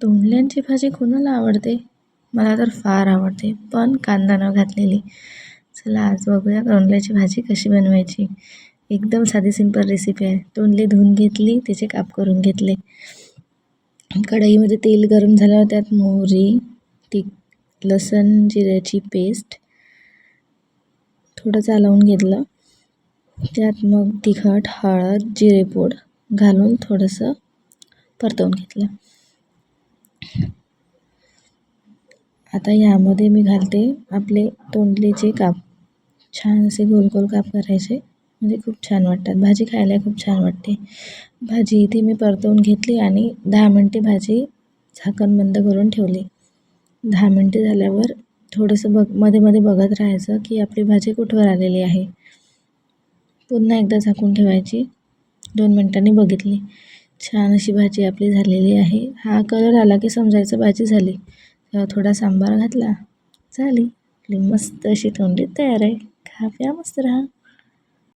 तोंडल्यांची भाजी कोणाला आवडते? मला तर फार आवडते पण कांदा न घातलेली. चला आज बघूया तोंडल्याची भाजी कशी बनवायची. एकदम साधी सिंपल रेसिपी आहे. तोंडली धुवून घेतली त्याचे काप करून घेतले. कढईमध्ये तेल गरम झाल्यावर त्यात मोहरी ती लसण जिऱ्याची पेस्ट थोडं चालवून घेतलं. त्यात मग तिखट हळद जिरेपूड घालून थोडंसं परतवून घेतलं. आता यामध्ये मी घालते आपले तोंडलीचे काप. छान असे गोल गोल काप करायचे. म्हणजे खूप छान वाटतात. भाजी खायला खूप छान वाटते. भाजी इथे मी परतवून घेतली आणि दहा मिनटे भाजी झाकण बंद करून ठेवली. दहा मिनटे झाल्यावर थोडंसं बघमध्ये मध्ये बघत राहायचं की आपली भाजी कुठवर आलेली आहे. पुन्हा एकदा झाकून ठेवायची. दोन मिनटांनी बघितली. छान अशी भाजी आपली झालेली आहे. हा कलर आला की समजायचं भाजी झाली. तेव्हा थोडा सांबार घातला. झाली. आपली मस्त अशी तोंडी तयार आहे. खा प्या मस्त राहा.